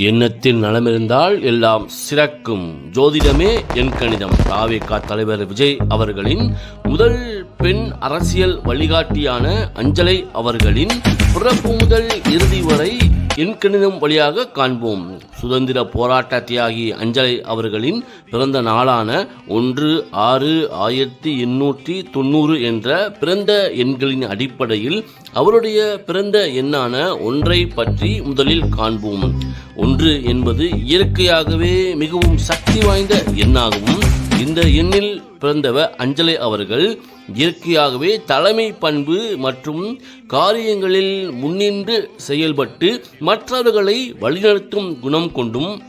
எண்ணத்தில் நலமிருந்தால் எல்லாம் சிறக்கும். ஜோதிடமே என் கணிதம். தாவேகா தலைவர் விஜய் அவர்களின் முதல் பெண் அரசியல் வழிகாட்டியான அஞ்சலை அவர்களின் பிறப்பு முதல் இறுதி வரை எண்கணிதம் வழியாக காண்போம். சுதந்திர போராட்ட தியாகி அஞ்சலை அவர்களின் பிறந்த நாளான ஒன்று ஆறு ஆயிரத்தி எண்ணூற்றி தொண்ணூறு என்ற பிறந்த எண்களின் அடிப்படையில் அவருடைய பிறந்த எண்ணான ஒன்றை பற்றி முதலில் காண்போம். ஒன்று என்பது இயற்கையாகவே மிகவும் சக்தி வாய்ந்த எண்ணாகவும் இந்த எண்ணில் பிறந்தவர் அஞ்சலை அவர்கள் இயற்கையாகவே தலைமை பண்பு மற்றும் காரியங்களில் முன்னின்று செயல்பட்டு மற்றவர்களை வழிநடத்தும் குணம் கொண்டும்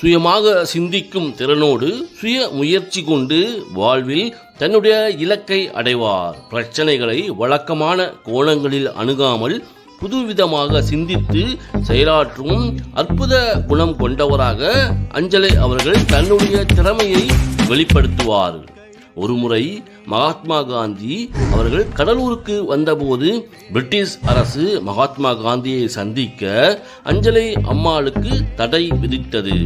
சுயமாக சிந்திக்கும் திறனோடு சுய முயற்சி கொண்டு வாழ்வில் தன்னுடைய இலக்கை அடைவார். பிரச்சனைகளை வழக்கமான கோணங்களில் அணுகாமல் புதுவிதமாக சிந்தித்து செயலாற்றும் அற்புத குணம் கொண்டவராக அஞ்சலை அவர்கள் தன்னுடைய திறமையை வெளிப்படுத்துவார் ஒருமுறை மகாத்மா காந்தி அவர்கள் கடலூருக்கு வந்தபோது பிரிட்டிஷ் அரசு மகாத்மா காந்தியை சந்திக்க அஞ்சலை அம்மாளுக்கு தடை விதித்தது.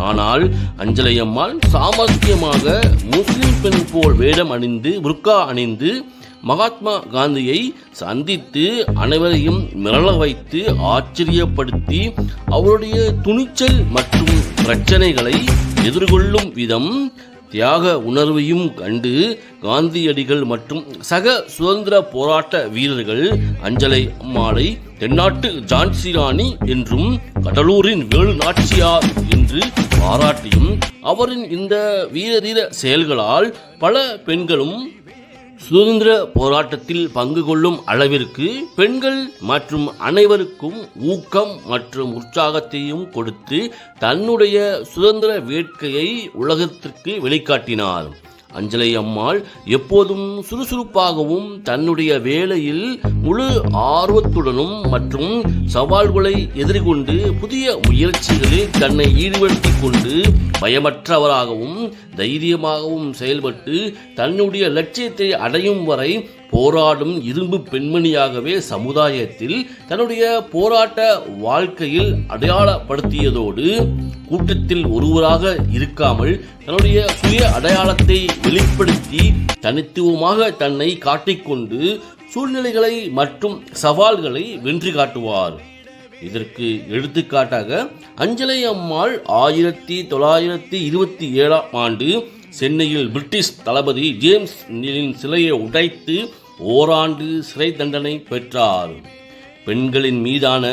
ஆனால் அஞ்சலை அம்மாள் சாமர்த்தியமாக முஸ்லிம் பெண் போல் வேடம் அணிந்து புர்கா அணிந்து மகாத்மா காந்தியை சந்தித்து அனைவரையும் மிரள வைத்து ஆச்சரியப்படுத்தி அவருடைய துணிச்சல் மற்றும் பிரச்சனைகளை எதிர்கொள்ளும் விதம் தியாக உணர்வையும் கண்டு காந்தியடிகள் மற்றும் சக சுதந்திர போராட்ட வீரர்கள் அஞ்சலை அம்மாளை தென்னாட்டு ஜான்சி ராணி என்றும் கடலூரின் வேலு நாச்சியார் என்று பாராட்டியும் அவரின் இந்த வீரதீர செயல்களால் பல பெண்களும் சுதந்திர போராட்டத்தில் பங்கு கொள்ளும் அளவிற்கு பெண்கள் மற்றும் அனைவருக்கும் ஊக்கம் மற்றும் உற்சாகத்தையும் கொடுத்து தன்னுடைய சுதந்திர வேட்கையை உலகத்திற்கு வெளிக்காட்டினார். அஞ்சலை அம்மாள் எப்போதும் சுறுசுறுப்பாகவும் தன்னுடைய வேலையில் முழு ஆர்வத்துடனும் மற்றும் சவால்களை எதிர்கொண்டு புதிய முயற்சிகளில் தன்னை ஈடுபடுத்திக் கொண்டு பயமற்றவராகவும் தைரியமாகவும் செயல்பட்டு தன்னுடைய லட்சியத்தை அடையும் வரை போராடும் இரும்பு பெண்மணியாகவே சமுதாயத்தில் தன்னுடைய போராட்ட வாழ்க்கையில் அடையாளப்படுத்தியதோடு கூட்டத்தில் ஒருவராக இருக்காமல் தன்னுடைய சுய அடையாளத்தை வெளிப்படுத்தி தனித்துவமாக தன்னை காட்டிக்கொண்டு சூழ்நிலைகளை மற்றும் சவால்களை வென்று காட்டுவார். இதற்கு எடுத்துக்காட்டாக அஞ்சலை அம்மாள் ஆயிரத்தி தொள்ளாயிரத்தி இருபத்தி ஏழாம் ஆண்டு சென்னையில் பிரிட்டிஷ் தளபதி ஜேம்ஸ் நீலின் சிலையை உடைத்து ஓராண்டு சிறை தண்டனை பெற்றார். பெண்களின் மீதான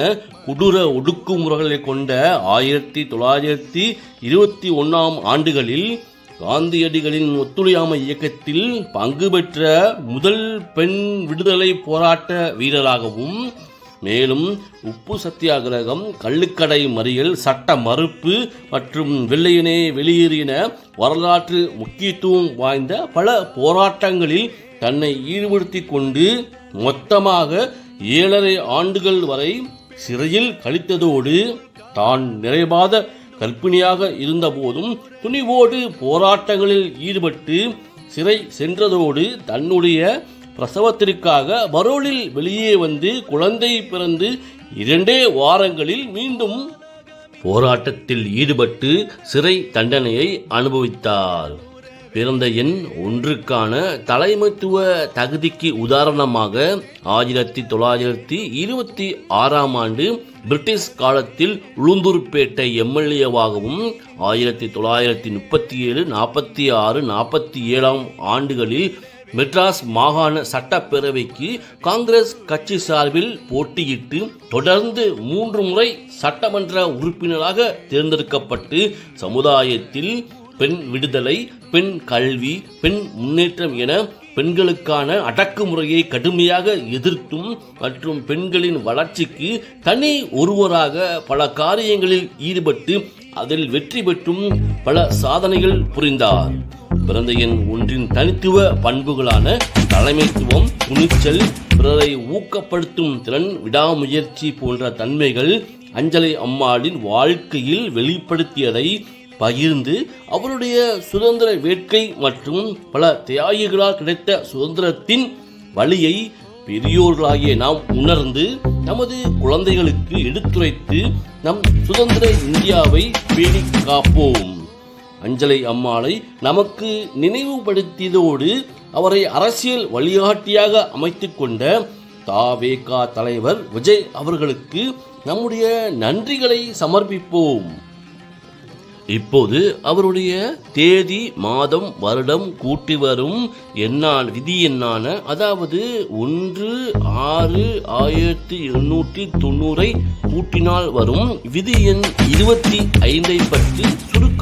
கொடூர ஒடுக்குமுறைகளை கொண்ட ஆயிரத்தி தொள்ளாயிரத்தி இருபத்தி ஒன்றாம் ஆண்டுகளில் காந்தியடிகளின் ஒத்துழையாமை இயக்கத்தில் பங்கு பெற்ற முதல் பெண் விடுதலை போராட்ட வீரராகவும் மேலும் உப்பு சத்தியாகிரகம் கள்ளுக்கடை மறியல் சட்ட மறுப்பு மற்றும் வெள்ளையினே வெளியேறின வரலாற்று முக்கியத்துவம் வாய்ந்த பல போராட்டங்களில் தன்னை ஈடுபடுத்தி கொண்டு மொத்தமாக ஏழரை ஆண்டுகள் வரை சிறையில் கழித்ததோடு தான் நிறைவாத கற்பிணியாக இருந்தபோதும் துணிவோடு போராட்டங்களில் ஈடுபட்டு சிறை சென்றதோடு தன்னுடைய பிரசவத்திற்காக பரோலில் வெளியே வந்து குழந்தை பிறந்து இரண்டே வாரங்களில் மீண்டும் போராட்டத்தில் ஈடுபட்டு சிறை தண்டனையை அனுபவித்தார். பிறந்த எண் ஒன்றுக்கான தலைமைத்துவ தகுதிக்கு உதாரணமாக ஆயிரத்தி தொள்ளாயிரத்தி இருபத்தி ஆறாம் ஆண்டு பிரிட்டிஷ் காலத்தில் உளுந்தூர்பேட்டை எம்எல்ஏவாகவும் ஆயிரத்தி தொள்ளாயிரத்தி முப்பத்தி ஏழு நாற்பத்தி ஆறு நாற்பத்தி ஏழாம் ஆண்டுகளில் மெட்ராஸ் மாகாண சட்டப்பேரவைக்கு காங்கிரஸ் கட்சி சார்பில் போட்டியிட்டு தொடர்ந்து மூன்று முறை சட்டமன்ற உறுப்பினராக தேர்ந்தெடுக்கப்பட்டு சமுதாயத்தில் பெண் விடுதலை பெண் கல்வி பெண் முன்னேற்றம் என பெண்களுக்கான அடக்குமுறையை கடுமையாக எதிர்த்தும் மற்றும் பெண்களின் வளர்ச்சிக்கு தனி ஒருவராக பல காரியங்களில் ஈடுபட்டு அதில் வெற்றி பெற்றும் பல சாதனைகள் புரிந்தார். பிறந்த எண் ஒன்றின் தனித்துவ பண்புகளான தலைமைத்துவம் துணிச்சல் பிறரை ஊக்கப்படுத்தும் திறன் விடாமுயற்சி போன்ற தன்மைகள் அஞ்சலை அம்மாளின் வாழ்க்கையில் வெளிப்படுத்தியதை பகிர்ந்து அவருடைய சுதந்திர வேட்கை மற்றும் பல தியாகிகளால் கிடைத்த சுதந்திரத்தின் வழியை பெரியோர்களாகிய நாம் உணர்ந்து நமது குழந்தைகளுக்கு எடுத்துரைத்து நம் சுதந்திர இந்தியாவை பேணி காப்போம். அஞ்சலை அம்மாளை நமக்கு நினைவுபடுத்தியதோடு அவரை அரசியல் வழிகாட்டியாக அமைத்து கொண்ட தாவேகா தலைவர் விஜய் அவர்களுக்கு நம்முடைய நன்றிகளை சமர்ப்பிப்போம். இப்போது அவருடைய தேதி மாதம் வருடம் கூட்டி வரும் எண்ணான் விதி எண்ணான அதாவது ஒன்று ஆறு ஆயிரத்தி எண்ணூற்றி தொண்ணூறை கூட்டினால் வரும் விதி எண் இருபத்தி ஐந்தை பற்றி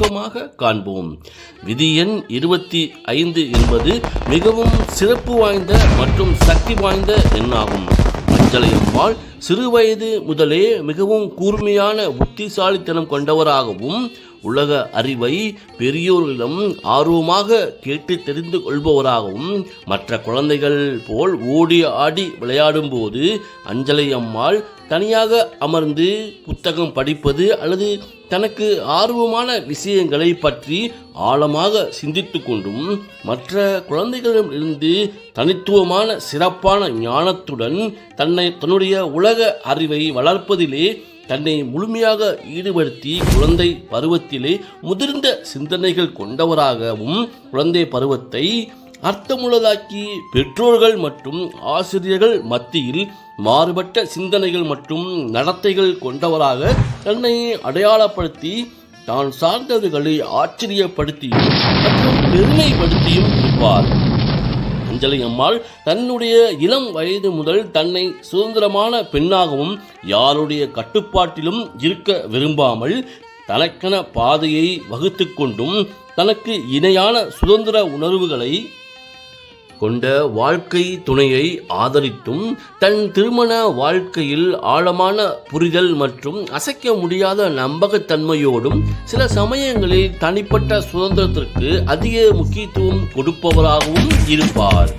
சுருக்கமாக காண்போம். விதி எண் இருபத்தி ஐந்து என்பது மிகவும் சிறப்பு வாய்ந்த மற்றும் சக்தி வாய்ந்த எண்ணாகும். அஞ்சலையம்மாள் சிறுவயது முதலே மிகவும் கூர்மையான புத்திசாலித்தனம் கொண்டவராகவும் உலக அறிவை பெரியோர்களிடம் ஆர்வமாக கேட்டு தெரிந்து கொள்பவராகவும் மற்ற குழந்தைகள் போல் ஓடி ஆடி விளையாடும் போது அஞ்சலை அம்மாள் தனியாக அமர்ந்து புத்தகம் படிப்பது அல்லது தனக்கு ஆர்வமான விஷயங்களை பற்றி ஆழமாக சிந்தித்து கொண்டும் மற்ற குழந்தைகளிடமிருந்து தனித்துவமான சிறப்பான ஞானத்துடன் தன்னை தன்னுடைய உலக அறிவை வளர்ப்பதிலே தன்னை முழுமையாக ஈடுபடுத்தி குழந்தை பருவத்திலே முதிர்ந்த சிந்தனைகள் கொண்டவராகவும் குழந்தை பருவத்தை அர்த்தமுள்ளதாக்கி பெற்றோர்கள் மற்றும் ஆசிரியர்கள் மத்தியில் மாறுபட்ட சிந்தனைகள் மற்றும் நடத்தைகள் கொண்டவராக தன்னை அடையாளப்படுத்தி தான் சார்ந்தவர்களை ஆச்சரியப்படுத்தியும் மற்றும் பெருமைப்படுத்தியும் இருப்பார். அஞ்சலி அம்மாள் தன்னுடைய இளம் வயது முதல் தன்னை சுதந்திரமான பெண்ணாகவும் யாருடைய கட்டுப்பாட்டிலும் இருக்க விரும்பாமல் தனக்கென பாதையை வகுத்து கொண்டும் தனக்கு இணையான சுதந்திர உணர்வுகளை கொண்ட வாழ்க்கை துணையை ஆதரித்தும் தன் திருமண வாழ்க்கையில் ஆழமான புரிதல் மற்றும் அசைக்க முடியாத நம்பகத்தன்மையோடும் சில சமயங்களில் தனிப்பட்ட சுதந்திரத்திற்கு அதிக முக்கியத்துவம் கொடுப்பவராகவும் இருப்பார்.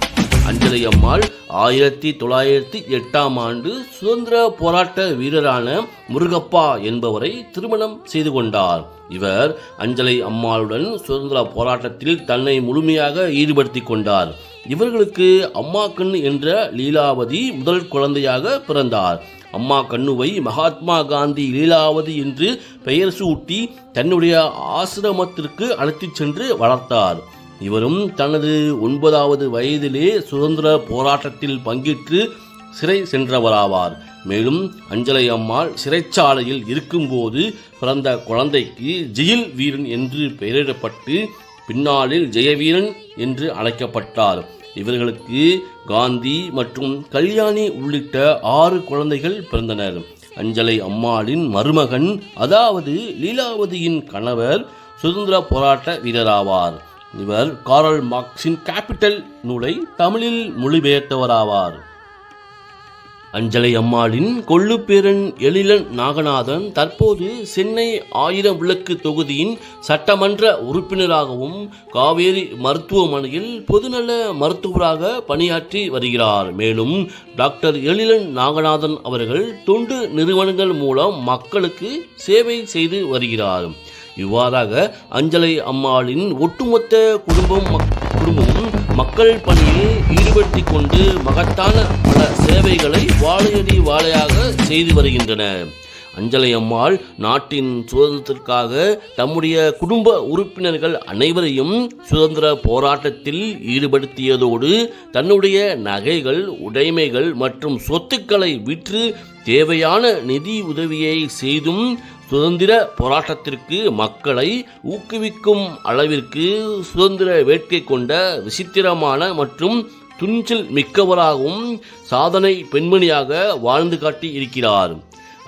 அஞ்சலை அம்மாள் ஆயிரத்தி தொள்ளாயிரத்தி எட்டாம் ஆண்டு சுதந்திர போராட்ட வீரரான முருகப்பா என்பவரை திருமணம் செய்து கொண்டார். இவர் அஞ்சலை அம்மாளுடன் சுதந்திர போராட்டத்தில் தன்னை முழுமையாக ஈடுபடுத்திக் கொண்டார். இவர்களுக்கு அம்மா கண்ணு என்ற லீலாவதி முதல் குழந்தையாக பிறந்தார். அம்மா கண்ணுவை மகாத்மா காந்தி லீலாவதி என்று பெயர் சூட்டி தன்னுடைய ஆசிரமத்திற்கு அழைத்துச் சென்று வளர்த்தார். இவரும் தனது ஒன்பதாவது வயதிலே சுதந்திர போராட்டத்தில் பங்கேற்று சிறை சென்றவராவார். மேலும் அஞ்சலை அம்மாள் சிறைச்சாலையில் இருக்கும்போது பிறந்த குழந்தைக்கு ஜெயில் வீரன் என்று பெயரிடப்பட்டு பின்னாளில் ஜெயவீரன் என்று அழைக்கப்பட்டார். இவர்களுக்கு காந்தி மற்றும் கல்யாணி உள்ளிட்ட ஆறு குழந்தைகள் பிறந்தனர். அஞ்சலை அம்மாளின் மருமகன் அதாவது லீலாவதியின் கணவர் சுதந்திர போராட்ட வீரராவார். இவர் காரல் மார்க்சின் கேபிட்டல் நூலை தமிழில் மொழிபெயர்த்தவராவார். அஞ்சலை அம்மாளின் கொள்ளுப்பேரன் எழிலன் நாகநாதன் தற்போது சென்னை ஆயிரம் விளக்கு தொகுதியின் சட்டமன்ற உறுப்பினராகவும் காவேரி மருத்துவமனையில் பொதுநல மருத்துவராக பணியாற்றி வருகிறார். மேலும் டாக்டர் எழிலன் நாகநாதன் அவர்கள் தொண்டு நிறுவனங்கள் மூலம் மக்களுக்கு சேவை செய்து வருகிறார். இவ்வாறாக அஞ்சலை அம்மாளின் ஒட்டுமொத்த குடும்பம் மக்- குடும்பமும் மக்கள் பணியில் ஈடுபடுத்தி கொண்டு மகத்தான சேவைகளை வாழையடி வாழையாக செய்து வருகின்றன. அஞ்சலை அம்மாள் நாட்டின் சுதந்திரத்திற்காக தம்முடைய குடும்ப உறுப்பினர்கள் அனைவரையும் சுதந்திர போராட்டத்தில் ஈடுபடுத்தியதோடு தன்னுடைய நகைகள் உடைமைகள் மற்றும் சொத்துக்களை விற்று தேவையான நிதி உதவியை செய்தும் சுதந்திர போராட்டத்திற்கு மக்களை ஊக்குவிக்கும் அளவிற்கு சுதந்திர வேட்கை கொண்ட விசித்திரமான மற்றும் துணிச்சல் மிக்கவராகவும் சாதனை பெண்மணியாக வாழ்ந்து காட்டி இருக்கிறார்.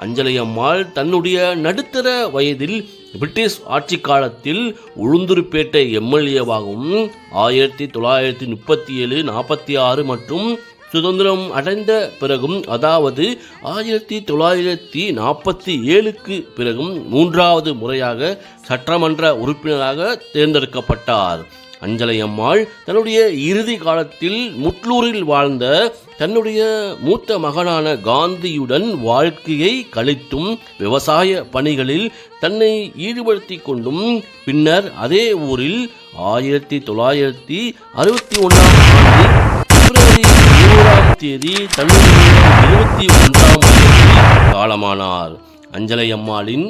அஞ்சலை அம்மாள் தன்னுடைய நடுத்தர வயதில் பிரிட்டிஷ் ஆட்சி காலத்தில் உளுந்தூர்பேட்டை எம்எல்ஏவாகவும் ஆயிரத்தி தொள்ளாயிரத்தி முப்பத்தி ஏழு நாற்பத்தி ஆறு மற்றும் சுதந்திரம் அடைந்த பிறகும் அதாவது ஆயிரத்தி தொள்ளாயிரத்தி நாற்பத்தி ஏழுக்கு பிறகும் மூன்றாவது முறையாக சட்டமன்ற உறுப்பினராக தேர்ந்தெடுக்கப்பட்டார். அஞ்சலை அம்மாள் தன்னுடைய இறுதி காலத்தில் முட்லூரில் வாழ்ந்த தன்னுடைய மூத்த மகனான காந்தியுடன் வாழ்க்கையை கழித்தும் விவசாய பணிகளில் தன்னை ஈடுபடுத்தி கொண்டும் பின்னர் அதே ஊரில் ஆயிரத்தி தொள்ளாயிரத்தி அறுபத்தி ஒன்றாம் ஆண்டு பிப்ரவரி இருபதாம் தேதி தன்னுடைய இருபத்தி ஒன்றாம் வயதில் காலமானார். அஞ்சலை அம்மாளின்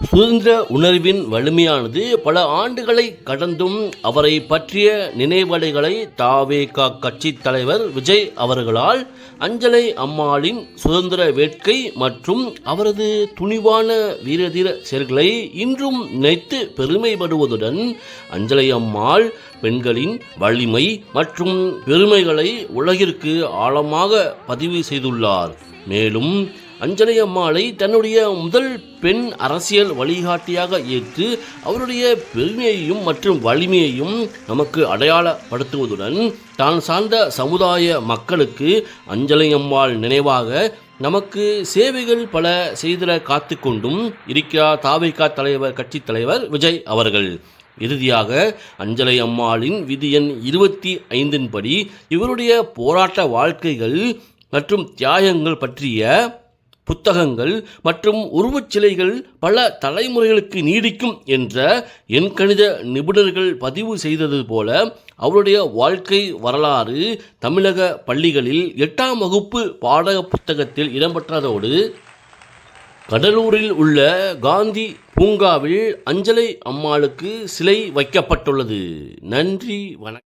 சுதந்திர உணர்வின் வலிமையானது பல ஆண்டுகளை கடந்தும் அவரை பற்றிய நினைவலைகளை தாவேகா கட்சி தலைவர் விஜய் அவர்களால் அஞ்சலை அம்மாளின் சுதந்திர வேட்கை மற்றும் அவரது துணிவான வீரதீர செயல்களை இன்றும் நினைத்து பெருமைப்படுவதுடன் அஞ்சலை அம்மாள் பெண்களின் வலிமை மற்றும் பெருமைகளை உலகிற்கு ஆழமாக பதிவு செய்துள்ளார். மேலும் அஞ்சலி அம்மாளை தன்னுடைய முதல் பெண் அரசியல் வழிகாட்டியாக ஏற்று அவருடைய பெருமையையும் மற்றும் வலிமையையும் நமக்கு அடையாளப்படுத்துவதுடன் தான் சார்ந்த சமுதாய மக்களுக்கு அஞ்சலை அம்மாள் நினைவாக நமக்கு சேவைகள் பல செய்திட காத்து கொண்டும் இருக்கிறார் தாவைக்கா தலைவர் கட்சி தலைவர் விஜய் அவர்கள். இறுதியாக அஞ்சலை அம்மாளின் விதி எண் இருபத்தி ஐந்தின் படி இவருடைய போராட்ட வாழ்க்கைகள் மற்றும் தியாகங்கள் பற்றிய புத்தகங்கள் மற்றும் உருவச் சிலைகள் பல தலைமுறைகளுக்கு நீடிக்கும் என்ற எண்கணித நிபுணர்கள் பதிவு செய்தது போல அவருடைய வாழ்க்கை வரலாறு தமிழக பள்ளிகளில் எட்டாம் வகுப்பு பாடக புத்தகத்தில் இடம்பெற்றதோடு கடலூரில் உள்ள காந்தி பூங்காவில் அஞ்சலை அம்மாளுக்கு சிலை வைக்கப்பட்டுள்ளது. நன்றி வணக்கம்.